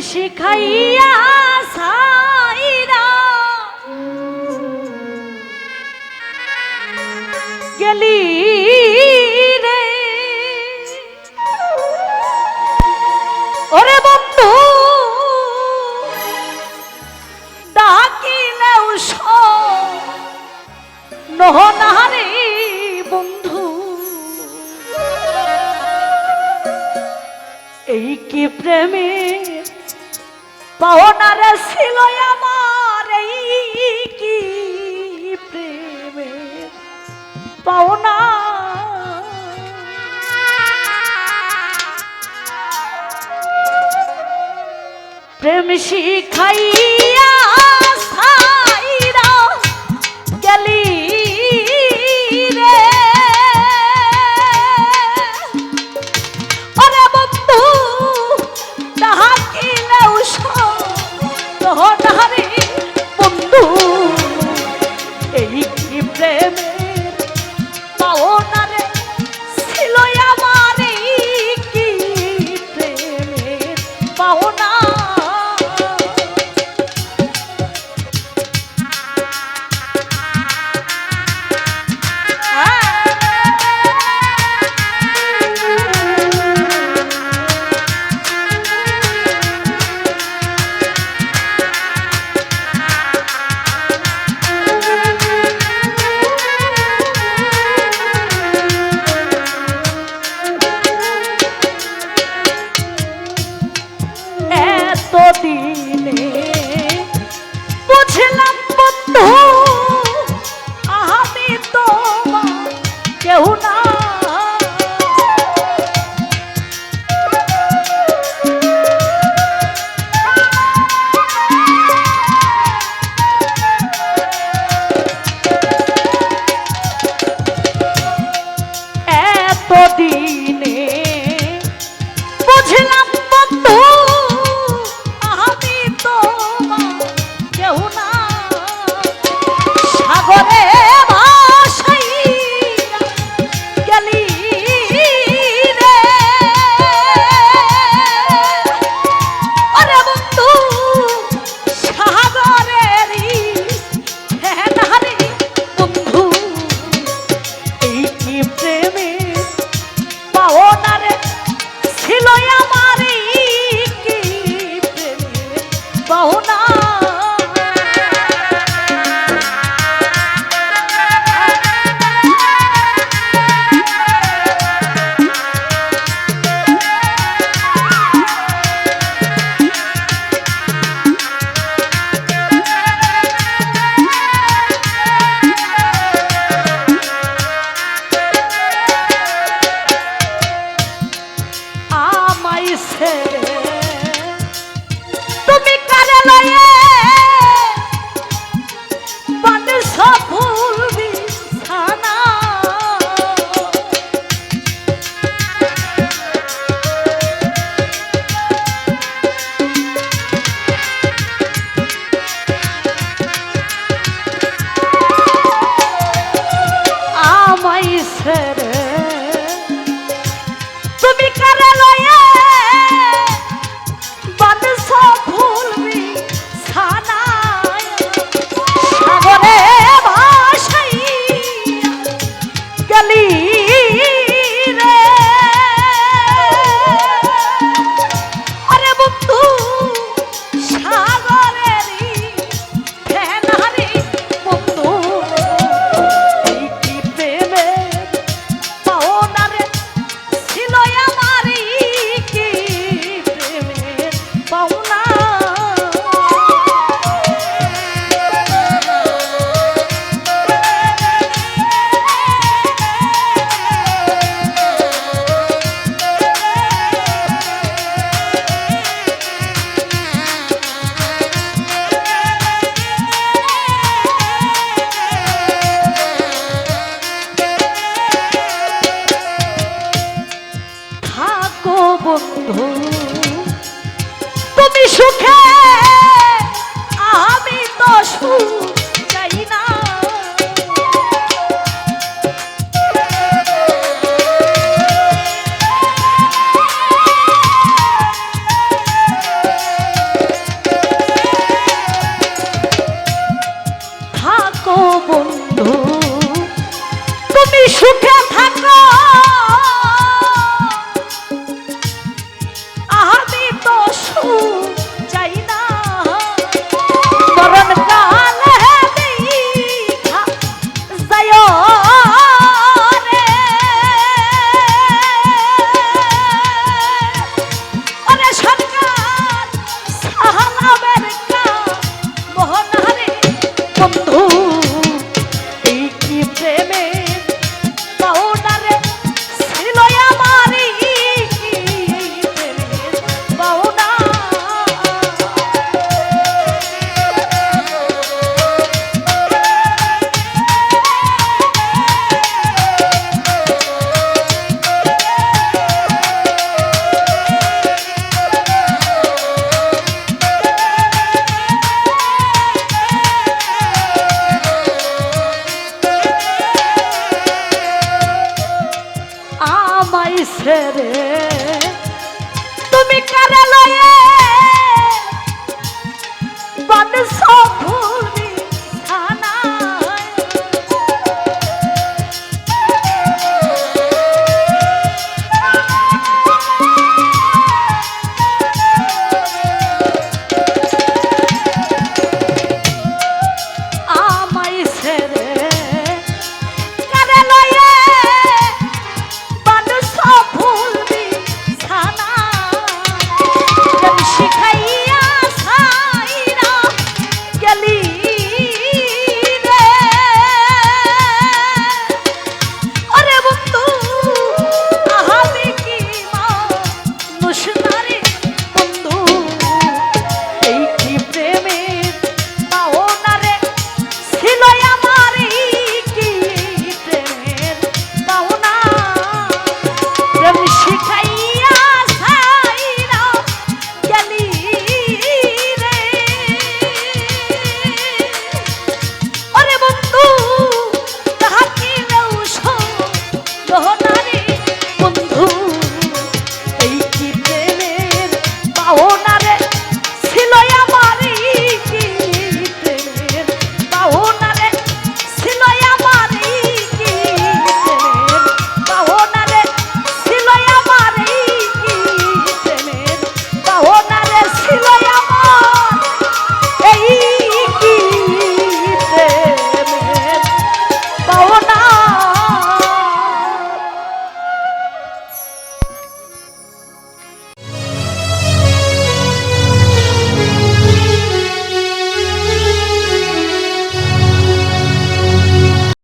শিখাইয়া সাইরা। গেলি রে। ওরে বন্ধু ডাকিলেও নহনারে বন্ধু। এই কি প্রেমে পাওনারে ছিল আমার এই কি প্রেমে পাওনা। প্রেম শিখাইয়া কি una তুমি সুখে আমি তো সুখ।